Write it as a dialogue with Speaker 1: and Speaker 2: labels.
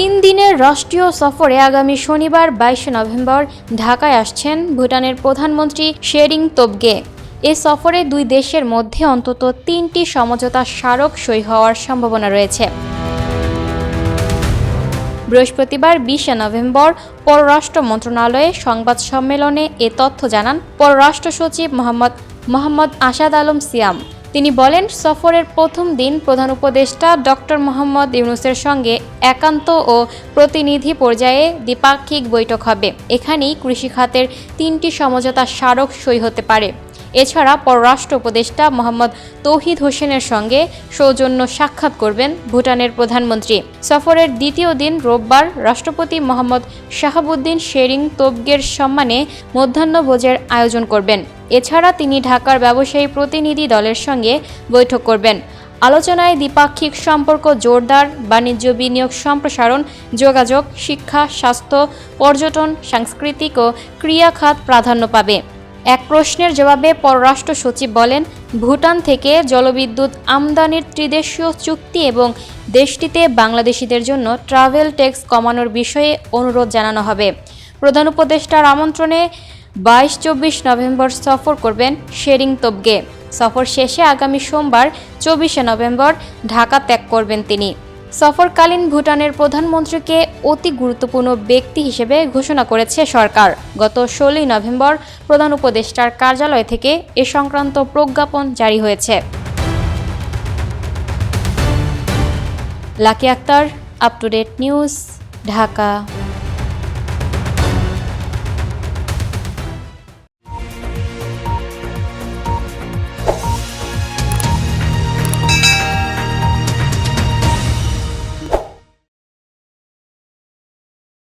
Speaker 1: তিন দিনের রাষ্ট্রীয় সফরে আগামী শনিবার বাইশে নভেম্বর ঢাকায় আসছেন ভুটানের প্রধানমন্ত্রী শেরিং তোবগে। এ সফরে দুই দেশের মধ্যে অন্তত তিনটি সমঝোতা স্মারক সই হওয়ার সম্ভাবনা রয়েছে। বৃহস্পতিবার বিশে নভেম্বর পররাষ্ট্র মন্ত্রণালয়ে সংবাদ সম্মেলনে এ তথ্য জানান পররাষ্ট্র সচিব মোহাম্মদ মোহাম্মদ আসাদ আলম সিয়াম। তিনি বলেন, সফরের প্রথম দিন প্রধান উপদেষ্টা ডক্টর মোহাম্মদ ইউনুসের সঙ্গে একান্ত ও প্রতিনিধি পর্যায়ে দ্বিপাক্ষিক বৈঠক হবে। এখানেই কৃষি খাতের তিনটি সমঝোতা স্মারক সই হতে পারে। এছাড়া পররাষ্ট্র উপদেষ্টা মোহাম্মদ তৌহিদ হোসেনের সঙ্গে সৌজন্য সাক্ষাৎ করবেন ভুটানের প্রধানমন্ত্রী। সফরের দ্বিতীয় দিন রোববার রাষ্ট্রপতি মোহাম্মদ শাহাবুদ্দিন শেরিং তোবগের সম্মানে মধ্যাহ্নভোজের আয়োজন করবেন। এছাড়া তিনি ঢাকার ব্যবসায়ী প্রতিনিধি দলের সঙ্গে বৈঠক করবেন। আলোচনায় দ্বিপাক্ষিক সম্পর্ক জোরদার, বাণিজ্য বিনিয়োগ সম্প্রসারণ, যোগাযোগ, শিক্ষা, স্বাস্থ্য, পর্যটন, সাংস্কৃতিক ও ক্রিয়া খাত প্রাধান্য পাবে। এক প্রশ্নের জবাবে পররাষ্ট্র সচিব বলেন, ভুটান থেকে জলবিদ্যুৎ আমদানির ত্রিদেশীয় চুক্তি এবং দেশটিতে বাংলাদেশিদের জন্য ট্রাভেল ট্যাক্স কমানোর বিষয়ে অনুরোধ জানানো হবে। প্রধান উপদেষ্টার আমন্ত্রণে বাইশ চব্বিশ নভেম্বর সফর করবেন শেরিং তোবগে। সফর শেষে আগামী সোমবার, চব্বিশে নভেম্বর ঢাকা ত্যাগ করবেন তিনি। সফরকালীন ভুটানের প্রধানমন্ত্রীকে অতি গুরুত্বপূর্ণ ব্যক্তি হিসেবে ঘোষণা করেছে সরকার। গত ষোলোই নভেম্বর প্রধান উপদেষ্টার কার্যালয় থেকে এ সংক্রান্ত প্রজ্ঞাপন জারি হয়েছে। Lucky Akter up to date news Dhaka.